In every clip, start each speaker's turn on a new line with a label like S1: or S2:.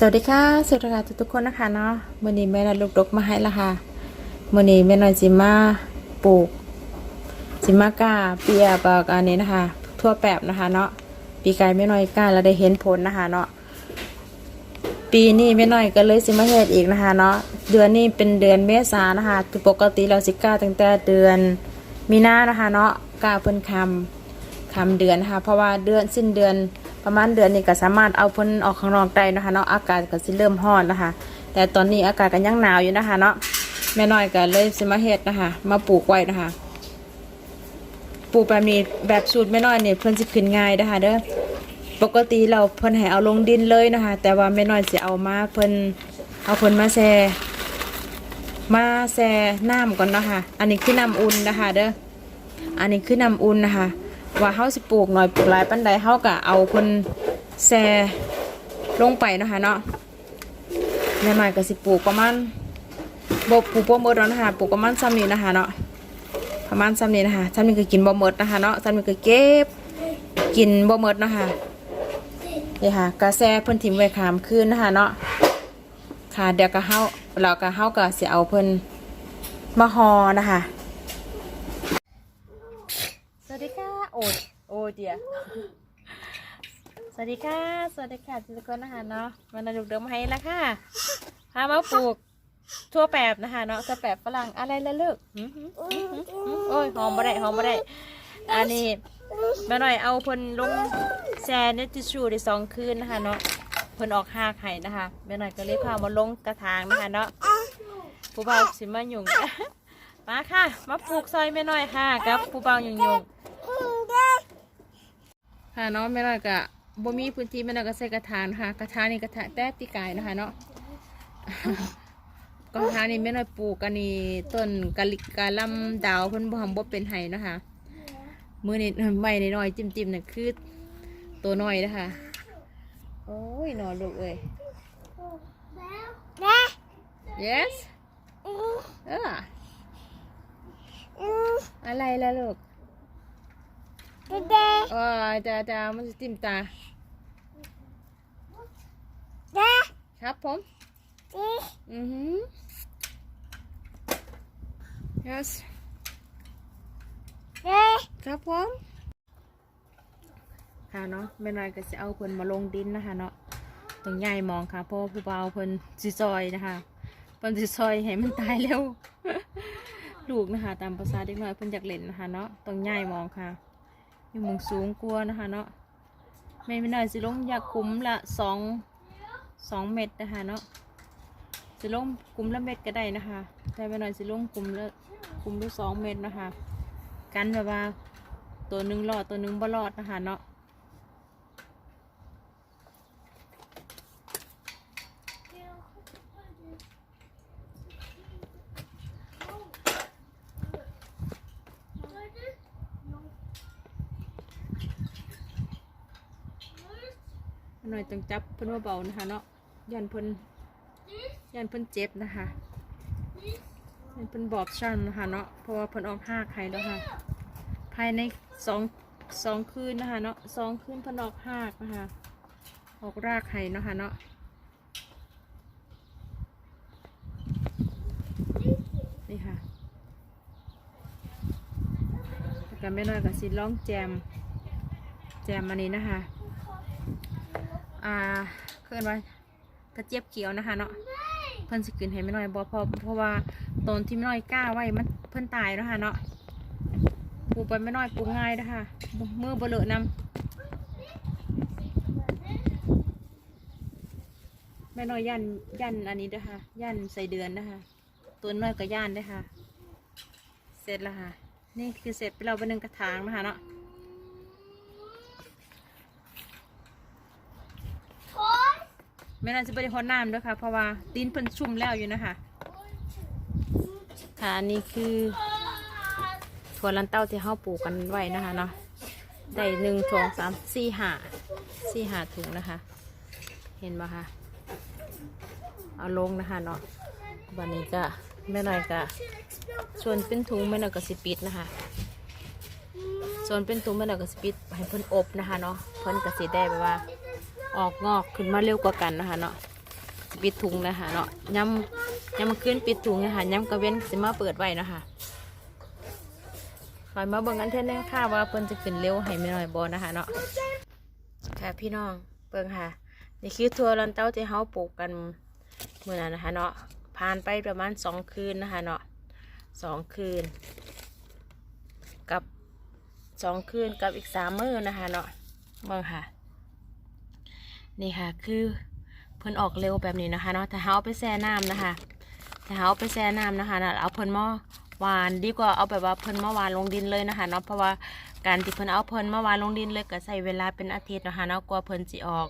S1: สวัสดีค่ะสวัสดีค่ะทุกๆคนนะคะเนาะมื่อนี้แม่นอยลูกดกมาให้ละค่ะมื่อนี้แม่นอยจิมาปลูก จิมากาเปียปากอันนี้นะคะ ทั่วแปบนะคะ เนาะปีกายแม่นอยกล้าแล้วได้เห็นผลนะคะ เนาะปีนี้แม่นอยก็เลยสิมาเฮ็ดอีกนะคะ เนาะเดือนนี้เป็นเดือนเมษานะคะคือปกติเราสิก้าตั้งแต่เดือนมีนานะคะ เนาะก้าเพิ่นคำคำเดือนนะคะ เพราะว่าเดือนสิ้นเดือน ประมาณเดือนนี้ก็สามารถเอาพ้นออกข้างนอกได้นะคะเนาะอากาศก็สิเริ่มร้อนนะคะ แต่ตอนนี้อากาศก็ยังหนาวอยู่นะคะเนาะแม่น้อยก็เลยสิมาเฮ็ดนะคะ มาปลูกไว้นะคะปลูกแบบนี้แบบสูตรแม่น้อยเนี่ยเพิ่นสิขึ้นง่ายนะคะเด้อปกติเราเพิ่นให้เอาลงดินเลยนะคะ แต่ว่าแม่น้อยสิเอามาเพิ่นเอาเพิ่นมาแช่มาแช่น้ำก่อนเนาะคะ อันนี้คือน้ำอุ่นนะคะ เด้ออันนี้คือน้ำอุ่นนะคะ ว่าเฮาสิปลูกหน่อยปลูกหลายปันใดเฮาก็เอาคนแซ่ลงไปนะคะเนาะแม่ใหม่ก็สิปลูกประมาณบ่ปลูกบ่หมดแล้วนะคะปลูกประมาณซ้ำนี้นะคะเนาะประมาณซ้ำนี้นะคะซ้ำนี้ก็กินบ่หมดนะคะเนาะซ้ำนี้ก็เก็บกินบ่หมดนะคะนี่ค่ะกระแซเพิ่นถิ่มไว้ขามคืนนะคะเนาะค่ะเดี๋ยวก็เฮาเราก็เฮาก็สิเอาเพิ่นมาห่อนะคะ สวัสดีค่ะ โอ้ยโอ้ย เดียสวัสดีค่ะ สวัสดีค่ะทุกคนนะคะเนาะมันดูเดิมให้แล้วค่ะพามาปลูกทั่วแปบนะคะเนาะทั่วแปบฝรั่งอะไรละลูกโอ้ยหอมบ่ได้หอมบ่ได้อันนี้ม่หน่อยเอาเพิ่นลงแช่ในทิชูได้สองคืนนะคะเนาะเพิ่นออกหากไห้นะคะแม่หน่อยก็เลยพามาลงกระถางนะคะเนาะผู้บ่าวสิมาหยุ่งมาค่ะ มาปลูกซอยแม่หน่อยค่ะกับผู้บ่าวหยุ่งหยุ่ง ค่ะเนาะแม่น้อยกะบ่มีพื้นที่แม่น้อยก็ใส่กระถางนะคะกระถางนี่กระถางแต่ปีกายนะคะเนาะกระถางนี่แม่น้อยปลูกอันนี้ต้นกะลิกะลำดาวเพิ่นบ่ทำบ่เป็นไห้นะคะมือนี่ใบน้อยๆจิ้มๆน่ะคือตัวน้อยนะคะโอ้ยนอนลูกเอ้ย yes เอออะไรล่ะลูก อ๋อจ้าจ้ามันจะจิ้มตาครับผมอือหือ yes ครับผม ค่ะเนาะแม่น้อยก็จะเอาเพิ่นมาลงดินนะคะเนาะตรงใหญ่มองค่ะเพราะว่าผู้เบาวเพิ่นสิซอยนะคะเพิ่นสิซอยให้มันตายเร็ว ลูกนะคะ ตามภาษาเด็กน้อยเพิ่นอยากเล่นนะคะเนาะตรงใหญ่มองค่ะ อยู่มุงสูงกลัวนะคะเนาะแม่ไม่น่อยสิลงอยากคุ้มละสองสองเม็ดนะคะเนาะสิลงคุ้มละเม็ดก็ได้นะคะ แต่ไม่น่อยสิลงคุ้มละคุ้มละสองเม็ดนะคะ กันแบบว่าตัวหนึ่งรอดตัวหนึ่งบ่รอดนะคะเนาะ แม่น่อยต้องจับเพิ่นว่าเบานะคะเนาะยันเพิ่นยันเพิ่นเจ็บนะคะมันเป็นบอบชันนะคะเนาะเพราะว่าเพิ่นออกห้าไข่แล้วค่ะภายในสองสองคืนนะคะเนาะสองคืนเพิ่นออกห้ากนะคะออกรากไข่เนาะค่ะเนาะนี่ค่ะแล้วกันไม่น้อยกับสิล่องแจม แจมอันนี้นะคะ อ่าเคลื่อนไว้กระเจี๊ยบเขียวนะคะเนาะเพิ่อนสกินให้ไม่น้อยบ่เพราะเพราะว่าตอนที่ไม่น้อยกล้าไว้มันเพิ่อนตายแล้วค่ะเนาะปลูกไปไม่น้อยปลูกง่ายนะคะมือบ่เลอะนำแม่น้อยยันยันอันนี้ด้วยค่ะยันใส่เดือนนะคะตัวน้อยก็ย่านด้วยค่ะ เสร็จแล้วค่ะ นี่คือเสร็จไปเราไปหนึ่งกระถางนะคะเนาะ แม่น้อยจะไปได้ฮดน้ำด้วยค่ะ เพราะว่าดินเพิ่นชุ่มแล้วอยู่นะคะ ค่ะอันนี้คือถั่วลันเต้าที่เขาปลูกกันไว้นะคะเนาะได้หนึ่งสองสามสี่หาสี่หาถุงนะคะ เห็นไหมคะเอาลงนะคะเนาะวันนี้ก็แม่หน่อยก็ส่วนเป็นถุงแม่หน่อยก็สิปิดนะคะ ส่วนเป็นถุงแม่หน่อยก็สิปิดให้เพิ่นอบนะคะเนาะเพิ่นก็สิได้แบบว่า ออกงอกขึ้นมาเร็วกว่ากันนะคะเนาะปิดถุงนะคะเนาะย้ำย้ำมาขึ้นปิดถุงนะคะย้ำกระเว้นสิมาเปิดไว้นะคะคอยมาเบิ่งกันเท่านี้ค่ะว่าเพิ่นจะขึ้นเร็วให้ไม่น้อยบอนะคะเนาะค่ะพี่น้องเบิ่งค่ะ นี่คือทัวรันเต้าที่เฮาปลูกกันเมื่อนั้นนะคะเนาะผ่านไปประมาณสองคืนนะคะเนาะสองคืน กับสองคืนกับอีกสามมื้อนะคะเนาะเบิ่งค่ะ นี่ค่ะ คือเพิ่นออกเร็วแบบนี้นะคะเนาะแต่เฮาเอาไปแช่น้ำนะคะแต่เฮาเอาไปแช่น้ำนะคะนะเอาเพิ่นมาหวานดีกว่าเอาแบบว่าเพิ่นมาหวานลงดินเลยนะคะเนาะเพราะว่าการที่เพิ่นเอาเพิ่นมาหวานลงดินเลยก็ใช้เวลาเป็นอาทิตย์นะคะเนาะกว่าเพิ่นสิออก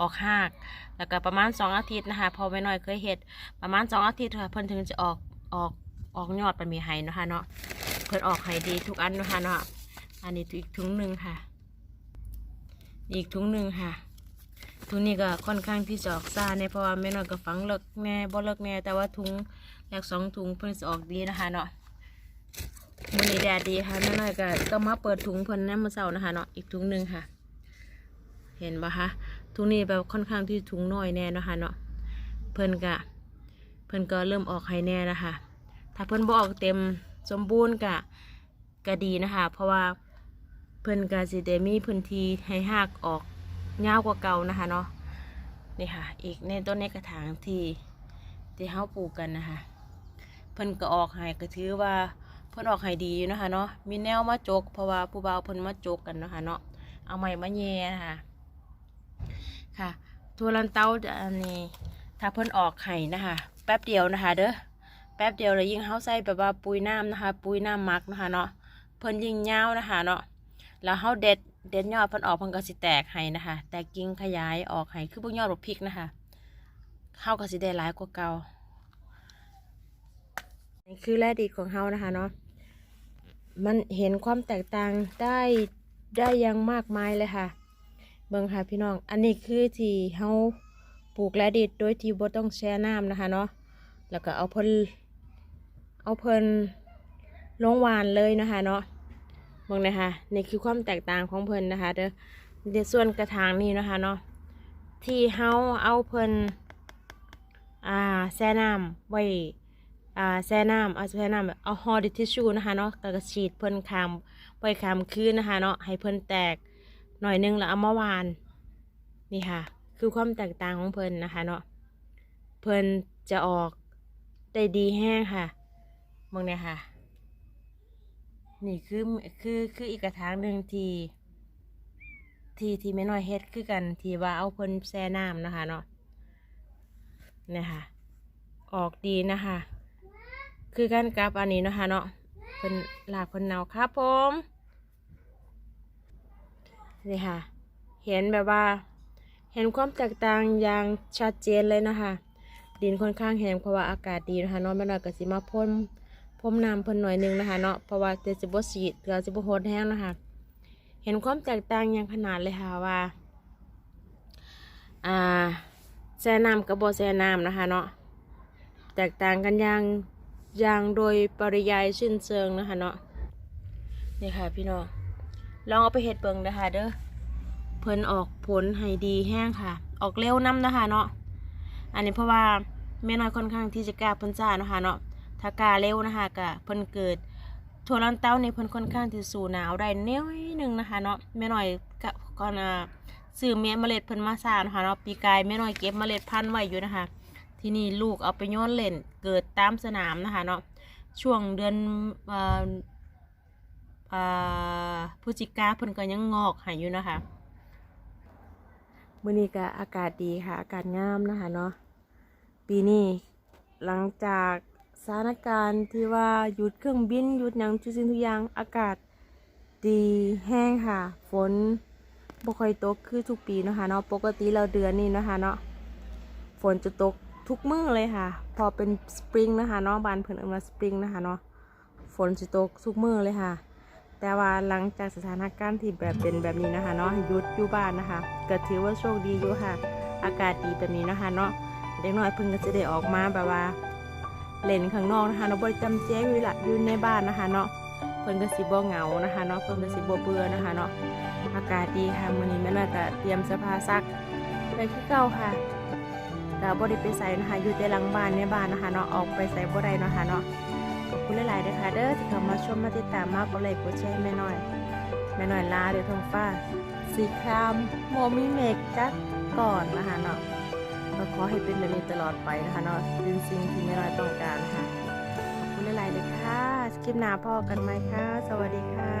S1: ออกหาก แล้วก็ประมาณสองอาทิตย์นะคะ พอไปหน่อยเคยเห็ดประมาณสองอาทิตย์ค่ะเพิ่นถึงจะออกออกออกยอดไปมีไห้นะคะเนาะเพิ่นออกไห้ดีทุกอันนะคะเนาะอันนี้อีกถุงหนึ่งค่ะ อีกถุงหนึ่งค่ะ ทุงนี้ก็ค่อนข้างที่จะออกซ่าเนี่ยเพราะว่าแม่น้อยก็ฝังเลิกแน่บ่เลิกแน่แต่ว่าถุงแรกสองถุงเพิ่นจะออกดีนะคะเนาะมื้อนี้แดดดีค่ะแม่น้อยก็ต้องมาเปิดถุงเพิ่นน้ำมื้อเช้านะคะเนาะอีกถุงหนึ่งค่ะ เห็นปะคะถุงนี้แบบค่อนข้างที่ถุงน้อยแน่นะคะเนาะเพิ่นก็เพิ่นก็เริ่มออกให้แน่นะคะ ถ้าเพิ่นบ่ออกเต็มสมบูรณ์ก็ก็ดีนะคะ เพราะว่าเพิ่นก็สิได้มีพื้นที่ให้หากออก ยาวกว่าเก่านะคะเนาะนี่ค่ะ อีกในต้นในกระถางที่ที่เฮาปลูกกันนะคะเพิ่นก็ออกให้ก็ถือว่าเพิ่นออกให้ดีอยู่นะคะเนาะมีแนวมาจกเพราะว่าผู้บ่าวเพิ่นมาจกกันนะคะเนาะเอาไม้มาแย่นะคะค่ะทัวลันเต้าอันนี้ถ้าเพิ่นออกไข่นะคะ แป๊บเดียวนะคะ เด้อแป๊บเดียวเลยยิ่งเฮาใส่แบบว่าปุ๋ยน้ำนะคะ ปุ๋ยน้ำมักนะคะเนาะเพิ่นยิ่งยาวนะคะเนาะแล้วเฮาเด็ด เด็ดยอดพิ่นออกพิ่นก็สิแตกให้นะคะ แตกกิ่งขยายออกให้คือพวกยอดบักพริกนะคะเฮาก็สิได้หลายกว่าเก่านี่คือแร่ดีของเฮานะคะเนาะมันเห็นความแตกต่างได้ได้ยังมากมายเลยค่ะเบิ่งค่ะพี่น้อง อันนี้คือที่เฮาปลูกแร่ดิดโดยที่บ่ต้องแช่น้ำนะคะเนาะ แล้วก็เอาเพิ่นเอาเพิ่นลงหวานเลยนะคะเนาะ มองนะคะนี่คือความแตกต่างของเพิ่นนะคะเด้อเดี๋ยวส่วนกระถางนี้นะคะเนาะที่เฮาเอาเพิ่นอ่าแช่น้ำไว้อ่าแช่น้ำเอาแช่น้ำเอาห่อดิทิชชูนะคะเนาะแล้วก็ฉีดเพิ่นคามไว้คามคืนนะคะเนาะให้เพิ่นแตกหน่อยนึงแล้วเอามาหวานนี่ค่ะ คือความแตกต่างของเพิ่นนะคะเนาะเพิ่นจะออกได้ดีแห้งค่ะมองเนี่ยค่ะ นี่คือคือคืออีกกระถางหนึ่งทีทีที่ไม่น้อยเฮ็ดคือกันทีว่าเอาเพิ่นแช่น้ำนะคะเนาะเนี่ยค่ะ ออกดีนะคะ คือกันกับอันนี้นะคะเนาะเพิ่นลากเพิ่นเนาครับผมนี่ค่ะ เห็นแบบว่า เห็นความแตกต่างอย่างชัดเจนเลยนะคะ ดินค่อนข้างแห้งเพราะว่าอากาศดีนะคะเนาะแม่น้อยก็สิมาพ่น พรมน้ำเพิ่นหน่อยหนึงนะคะเนาะเพราะว่าเดี๋ยวจะบ่สีดเดี๋ยวจะบ่โหดแห้งนะคะเห็นความแตกต่างอย่างขนาดเลยค่ะว่าอ่าแช่น้ำกับบ่แช่น้ำนะคะเนาะแตกต่างกันอย่างอย่างโดยปริยายสิ้นเชิงนะคะเนาะนี่ค่ะพี่น้องลองเอาไปเฮ็ดเบิงนะคะเด้อเพิ่นออกผลให้ดีแห้งค่ะ ออกเร็วน้ำนะคะเนาะอันนี้เพราะว่าแม่น้อยค่อนข้างที่จะกล้าพิ่นจ้านะคะเนาะ ถ้ากาเร็วนะคะกะเพิ่นเกิดทั่วลันเต้าในเพิ่นค่อนข้างที่สูหนาวได้เน้อยหนึ่งนะคะเนาะแม่หน้อยกะก่อนอะซื้อเมียเมล็ดเพิ่นมาซานะคะเนาะปีกายแม่หน้อยเก็บเมล็ดพันธุ์ไว้อยู่นะคะ ที่นี่ลูกเอาไปโย้อนเล่นเกิดตามสนามนะคะเนาะช่วงเดือนพฤศจิกาเพิ่นก็ยังงอกให้อยู่นะคะมื้อนี้ก็อากาศดีค่ะ อากาศงามนะคะเนาะปีนี้หลังจาก สถานการณ์ที่ว่าหยุดเครื่องบินหยุดหยังทุกสิ่งทุกอย่างอากาศดีแห้งค่ะ ฝนบ่ค่อยตกคือทุกปีนะคะเนาะปกติเราเดือนนี้นะคะเนาะฝนจะตกทุกมื้อเลยค่ะ พอเป็นสปริงนะคะเนาะบานเพิ่นเอิ้นว่าสปริงนะคะเนาะฝนจะตกทุกมื้อเลยค่ะ แต่ว่าหลังจากสถานการณ์ที่แบบเป็นแบบนี้นะคะเนาะหยุดอยู่บ้านนะคะก็ถือว่าโชคดีอยู่ค่ะ อากาศดีแบบนี้นะคะเนาะเด็กน้อยเพิ่งก็จะได้ออกมาแบบว่า เล่นข้างนอกนะคะเนาะบ่ได้จำเจ๊อยู่ละอยู่ในบ้านนะคะเนาะเพิ่นก็สิบ่เหงานะคะเนาะเพิ่นก็สิบ่เบื่อนะคะเนาะอากาศดีค่ะมื้อนี้แม่น่าจะเตรียมเสื้อผ้าซักไปคือเก่าค่ะก็บ่ได้ไปใส่นะคะอยู่แต่หลังบ้านในบ้านนะคะเนาะออกไปใส่บ่ได้นะคะเนาะขอบคุณหลายๆนะคะเด้อที่เข้ามาชมมาติดตามมากก็เลยกดแชร์แม่น้อยแม่น้อยลาเดี๋ยวทองฟ้าสีครามโมมีเมกจัดก่อนนะคะเนาะ ก็ขอให้เป็นแบบนี้ตลอดไปนะคะเนาะเป็นสิ่งที่ไม่ร้อยต้องการค่ะขอบคุณหลายๆเลยค่ะคลิปหน้าพ่อกันไหมคะสวัสดีค่ะ